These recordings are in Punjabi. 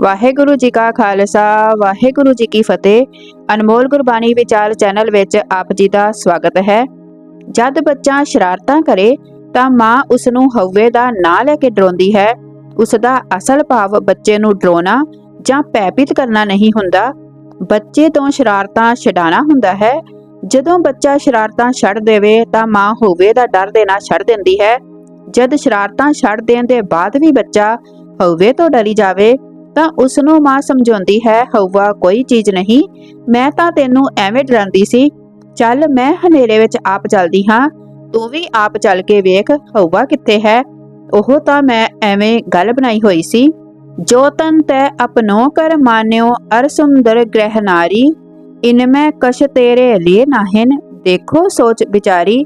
ਵਾਹਿਗੁਰੂ ਜੀ ਕਾ ਖਾਲਸਾ, ਵਾਹਿਗੁਰੂ ਜੀ ਕੀ ਫਤਿਹ। ਅਨਮੋਲ ਗੁਰਬਾਣੀ ਵਿਚਾਰ ਚੈਨਲ ਵਿੱਚ ਆਪ ਜੀ ਦਾ ਸਵਾਗਤ ਹੈ। ਜਦ ਬੱਚਾ ਸ਼ਰਾਰਤਾਂ ਕਰੇ, ਤਾਂ ਮਾਂ ਉਸ ਨੂੰ ਹਉਵੇ ਦਾ ਨਾਂ ਲੈ ਕੇ ਡਰਾਉਂਦੀ ਹੈ। ਉਸ ਦਾ ਅਸਲ ਭਾਵ ਬੱਚੇ ਨੂੰ ਡਰਾਉਣਾ ਜਾਂ ਭੈਭੀਤ ਕਰਨਾ ਨਹੀਂ ਹੁੰਦਾ। ਬੱਚੇ ਤੋਂ ਸ਼ਰਾਰਤਾਂ ਛਡਾਣਾ ਹੁੰਦਾ ਹੈ। ਜਦੋਂ ਬੱਚਾ ਸ਼ਰਾਰਤਾਂ ਛੱਡ ਦੇਵੇ, ਤਾਂ ਮਾਂ ਹਉਵੇ ਦਾ ਡਰ ਦੇਣਾ ਛੱਡ ਦਿੰਦੀ ਹੈ। ਜਦ ਸ਼ਰਾਰਤਾਂ ਛੱਡ ਦੇਣ ਦੇ ਬਾਅਦ ਵੀ ਬੱਚਾ ਹਉਵੇ ਤੋਂ ਡਰੀ ਜਾਵੇ ਤਾਂ ਉਸ ਨੂੰ ਮਾਂ ਸਮਝਾਉਂਦੀ ਹੈ, ਹਊਆ, ਕੋਈ ਚੀਜ਼ ਨਹੀਂ। ਮੈਂ ਤਾਂ ਤੈਨੂੰ ਐਵੇਂ ਡਰਾਂਦੀ ਸੀ। ਚੱਲ, ਮੈਂ ਹਨੇਰੇ ਵਿੱਚ ਆਪ ਚੱਲਦੀ ਹਾਂ। ਤੂੰ ਵੀ ਆਪ ਚੱਲ ਕੇ ਵੇਖ, ਹਊਆ ਕਿੱਥੇ ਹੈ। ਉਹ ਤਾਂ ਮੈਂ ਐਵੇਂ ਗੱਲ ਬਣਾਈ ਹੋਈ ਸੀ। ਜੋ ਤਨ ਤੈ ਅਪਨੋ ਕਰ ਮਾਨਿਓ, ਅਰ ਸੁੰਦਰ ਗ੍ਰਹਿ ਨਾਰੀ। ਇਨ ਕਸ਼ ਤੇਰੇ ਲੇ ਨਾਹਿਨ। ਦੇਖੋ ਸੋਚ ਵਿਚਾਰੀ।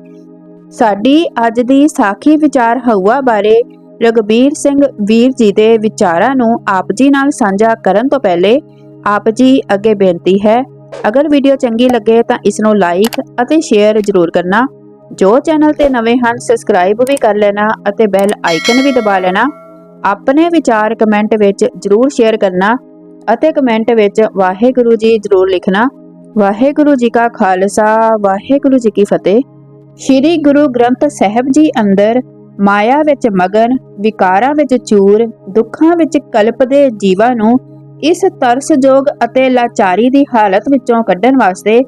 ਸਾਡੀ ਅੱਜ ਦੀ ਸਾਖੀ ਵਿਚਾਰ ਹਊਆ ਬਾਰੇ। ਰਗਬੀਰ ਸਿੰਘ ਵੀਰ ਜੀ ਦੇ ਵਿਚਾਰਾਂ ਨੂੰ ਆਪ ਜੀ ਨਾਲ ਸਾਂਝਾ ਕਰਨ ਤੋਂ ਪਹਿਲੇ ਆਪ ਜੀ ਅੱਗੇ ਬੇਨਤੀ ਹੈ, ਅਗਰ ਵੀਡੀਓ ਚੰਗੀ ਲੱਗੇ ਤਾਂ ਇਸ ਨੂੰ ਲਾਈਕ ਅਤੇ ਸ਼ੇਅਰ ਜ਼ਰੂਰ ਕਰਨਾ। ਜੋ ਚੈਨਲ ਤੇ ਨਵੇਂ ਹਨ ਸਬਸਕ੍ਰਾਈਬ ਵੀ ਕਰ ਲੈਣਾ ਅਤੇ ਬੈਲ ਆਈਕਨ ਵੀ ਦਬਾ ਲੈਣਾ। ਆਪਣੇ ਵਿਚਾਰ ਕਮੈਂਟ ਵਿੱਚ ਜ਼ਰੂਰ ਸ਼ੇਅਰ ਕਰਨਾ ਅਤੇ ਕਮੈਂਟ ਵਿੱਚ ਵਾਹਿਗੁਰੂ ਜੀ ਜ਼ਰੂਰ ਲਿਖਣਾ। ਵਾਹਿਗੁਰੂ ਜੀ ਕਾ ਖਾਲਸਾ, ਵਾਹਿਗੁਰੂ ਜੀ ਕੀ ਫਤਿਹ। ਸ੍ਰੀ ਗੁਰੂ ਗ੍ਰੰਥ ਸਾਹਿਬ ਜੀ ਅੰਦਰ ਮਾਇਆ ਵਿੱਚ ਮਗਨ, ਵਿਕਾਰਾਂ ਵਿੱਚ ਚੂਰ, ਦੁੱਖਾਂ ਵਿੱਚ ਕਲਪਦੇ ਜੀਵਾਂ ਨੂੰ ਇਸ ਤਰਸਯੋਗ ਅਤੇ ਲਾਚਾਰੀ ਦੀ ਹਾਲਤ ਵਿੱਚੋਂ ਕੱਢਣ ਵਾਸਤੇ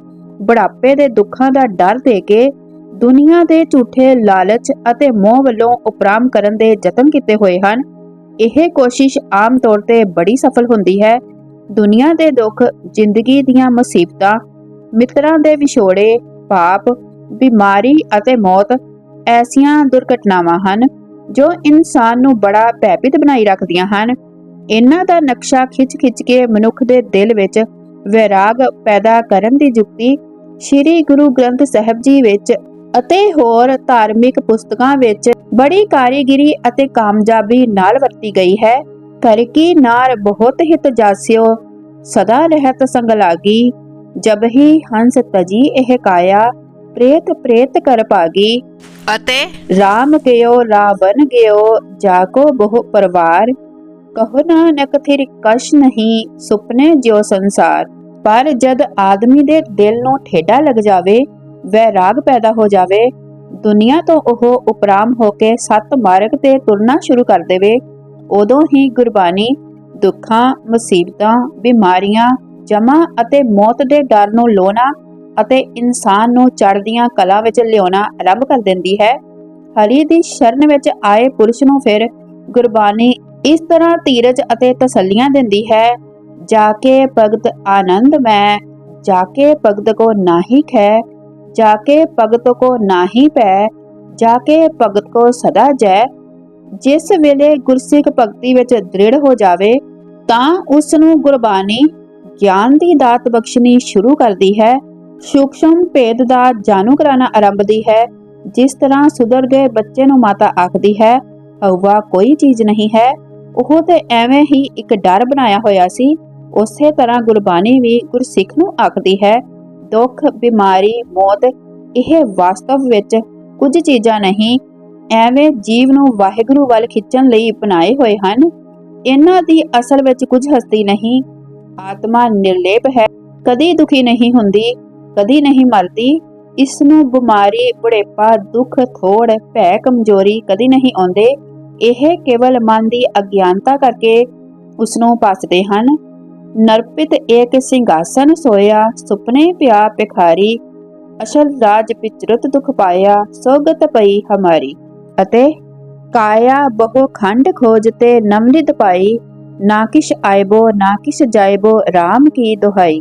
ਬੁਢਾਪੇ ਦੇ ਦੁੱਖਾਂ ਦਾ ਡਰ ਦੇ ਕੇ ਦੁਨੀਆ ਦੇ ਝੂਠੇ ਲਾਲਚ ਅਤੇ ਮੋਹ ਵੱਲੋਂ ਉਪਰਾਮ ਕਰਨ ਦੇ ਯਤਨ ਕੀਤੇ ਹੋਏ ਹਨ। ਇਹ ਕੋਸ਼ਿਸ਼ ਆਮ ਤੌਰ ਤੇ ਬੜੀ ਸਫਲ ਹੁੰਦੀ ਹੈ। ਦੁਨੀਆ ਦੇ ਦੁੱਖ, ਜ਼ਿੰਦਗੀ ਦੀਆਂ ਮੁਸੀਬਤਾਂ, ਮਿੱਤਰਾਂ ਦੇ ਵਿਛੋੜੇ, ਪਾਪ, ਬਿਮਾਰੀ ਅਤੇ ਮੌਤ ਐਸੀਆਂ ਦੁਰਘਟਨਾਵਾਂ ਹਨ ਜੋ ਇਨਸਾਨ ਨੂੰ ਬੜਾ ਭੈਭੀਤ ਬਣਾਈ ਰੱਖਦੀਆਂ ਹਨ। ਇਹਨਾਂ ਦਾ ਨਕਸ਼ਾ ਖਿੱਚ-ਖਿੱਚ ਕੇ ਮਨੁੱਖ ਦੇ ਦਿਲ ਵਿੱਚ ਵੈਰਾਗ ਪੈਦਾ ਕਰਨ ਦੀ ਯੁਕਤੀ ਸ੍ਰੀ ਗੁਰੂ ਗ੍ਰੰਥ ਸਾਹਿਬ ਜੀ ਵਿੱਚ ਅਤੇ ਹੋਰ ਧਾਰਮਿਕ ਪੁਸਤਕਾਂ ਵਿੱਚ ਬੜੀ ਕਾਰੀਗਰੀ ਅਤੇ ਕਾਮਯਾਬੀ ਨਾਲ ਵਰਤੀ ਗਈ ਹੈ। ਕਰ ਕੀ ਨਾਰ ਬਹੁਤ ਹਿਤ ਜਾਸਿਓ, ਸਦਾ ਰਹਿਤ ਸੰਗ ਲਾਗੀ, ਜਬ ਹੀ ਹੰਸ ਤਜੀ ਇਹ ਕਾਇਆ ਪ੍ਰੇਤ ਪ੍ਰੇਤ ਕਰ ਭਾਗੀ। ਅਤੇ RAM ਗਿਓ ਰਾਵਨ ਗਿਓ ਜਾਕੋ ਬਹੁ ਪਰਵਾਰ। ਕਹੋ ਨਾਨਕ ਥਿਰ ਕਸ਼ ਨਹੀਂ ਸੁਪਨੇ ਜਿਉ ਸੰਸਾਰ। ਪਰ ਜਦ ਆਦਮੀ ਦੇ ਦਿਲ ਨੂੰ ਠੇਡਾ ਲੱਗ ਜਾਵੇ ਵੈਰਾਗ ਪੈਦਾ ਹੋ ਜਾਵੇ। ਦੁਨੀਆ ਤੋਂ ਉਹ ਉਪਰਾਮ ਹੋ ਕੇ ਸੱਤ ਮਾਰਗ ਤੇ ਤੁਰਨਾ ਸ਼ੁਰੂ ਕਰ ਦੇਵੇ। ਉਦੋਂ ਹੀ ਗੁਰਬਾਣੀ ਦੁੱਖਾਂ ਮੁਸੀਬਤਾਂ ਬਿਮਾਰੀਆਂ ਜਮਾ ਅਤੇ ਮੌਤ ਦੇ ਡਰ ਨੂੰ ਲੋਣਾ ਅਤੇ ਇਨਸਾਨ ਨੂੰ ਚੜ੍ਹਦੀਆਂ ਕਲਾ ਵਿੱਚ ਲਿਆਉਣਾ ਆਰੰਭ ਕਰ ਦਿੰਦੀ ਹੈ। ਹਰੀ ਦੀ ਸ਼ਰਨ ਵਿੱਚ ਆਏ ਪੁਰਸ਼ ਨੂੰ ਫਿਰ ਗੁਰਬਾਣੀ ਇਸ ਤਰ੍ਹਾਂ ਧੀਰਜ ਅਤੇ ਤਸੱਲੀਆਂ ਦਿੰਦੀ ਹੈ, ਜਾ ਕੇ ਭਗਤ ਆਨੰਦ ਮੈਂ, ਜਾ ਕੇ ਭਗਤ ਕੋ ਨਾਹੀ ਖੈ ਜਾ ਕੇ ਭਗਤ ਕੋ ਨਾਹੀ ਪੈ ਜਾ ਕੇ ਭਗਤ ਕੋ ਸਦਾ ਜੈ। ਜਿਸ ਵੇਲੇ ਗੁਰਸਿੱਖ ਭਗਤੀ ਵਿੱਚ ਦ੍ਰਿੜ ਹੋ ਜਾਵੇ, ਤਾਂ ਉਸ ਨੂੰ ਗੁਰਬਾਣੀ, ਗਿਆਨ ਦੀ ਦਾਤ ਬਖਸ਼ਣੀ ਸ਼ੁਰੂ ਕਰਦੀ ਹੈ। ਸੂਖਸ਼ਮ ਭੇਦ ਦਾ ਜਾਣੂ ਕਰਾਣਾ ਆਰੰਭਦੀ ਹੈ। ਜਿਸ ਤਰ੍ਹਾਂ ਸੁਧਰ ਗਏ ਬੱਚੇ ਨੂੰ ਮਾਤਾ ਆਖਦੀ ਹੈ ਹਵਾ ਕੋਈ ਚੀਜ਼ ਨਹੀਂ ਹੈ। ਉਹ ਤੇ ਐਵੇਂ ਹੀ ਇੱਕ ਡਰ ਬਣਾਇਆ ਹੋਇਆ ਸੀ। ਉਸੇ ਤਰ੍ਹਾਂ ਗੁਰਬਾਣੀ ਵੀ ਗੁਰਸਿੱਖ ਨੂੰ ਆਖਦੀ ਹੈ, ਦੁੱਖ, ਬਿਮਾਰੀ, ਮੌਤ, ਇਹ ਵਾਸਤਵ ਵਿੱਚ ਕੁਝ ਚੀਜ਼ਾਂ ਨਹੀਂ। ਐਵੇਂ ਜੀਵ ਨੂੰ ਵਾਹਿਗੁਰੂ ਵੱਲ ਖਿੱਚਣ ਲਈ ਅਪਣਾਏ ਹੋਏ ਹਨ। ਇਹਨਾਂ ਦੀ ਅਸਲ ਵਿੱਚ ਕੁਝ ਹਸਤੀ ਨਹੀਂ। ਆਤਮਾ ਨਿਰਲੇਪ ਹੈ, ਕਦੀ ਦੁਖੀ ਨਹੀਂ ਹੁੰਦੀ। ਕਦੀ ਨਹੀਂ ਮਰਦੀ। ਇਸ ਨੂੰ ਬਿਮਾਰੀ, ਬੁਢੇਪਾ, ਦੁੱਖ, ਥੋੜ, ਭੈ, ਕਮਜ਼ੋਰੀ ਕਦੀ ਨਹੀਂ ਆਉਂਦੇ। ਇਹ ਕੇਵਲ ਮਨ ਦੀ ਅਗਿਆਨਤਾ ਕਰਕੇ ਉਸ ਨੂੰ ਪਾਸਦੇ ਹਨ। ਨਰਪਿਤ ਏਕ ਸਿੰਘਾਸਨ ਸੋਇਆ, ਸੁਪਨੇ ਪਿਆ ਪਿਖਾਰੀ ਅਸਲ ਰਾਜ ਪਿਚਰਤ ਦੁਖ ਪਾਇਆ, ਸੋਗਤ ਪਈ ਹਮਾਰੀ। ਅਤੇ ਕਾਇਆ ਬਹੁ ਖੰਡ ਖੋਜ ਤੇ ਨਮਲਿਤ ਪਾਈ। ਨਾ ਕਿਛ ਆਇਬੋ, ਨਾ ਕਿਛ ਜਾਇਬੋ RAM ਕੀ ਦੁਹਾਈ।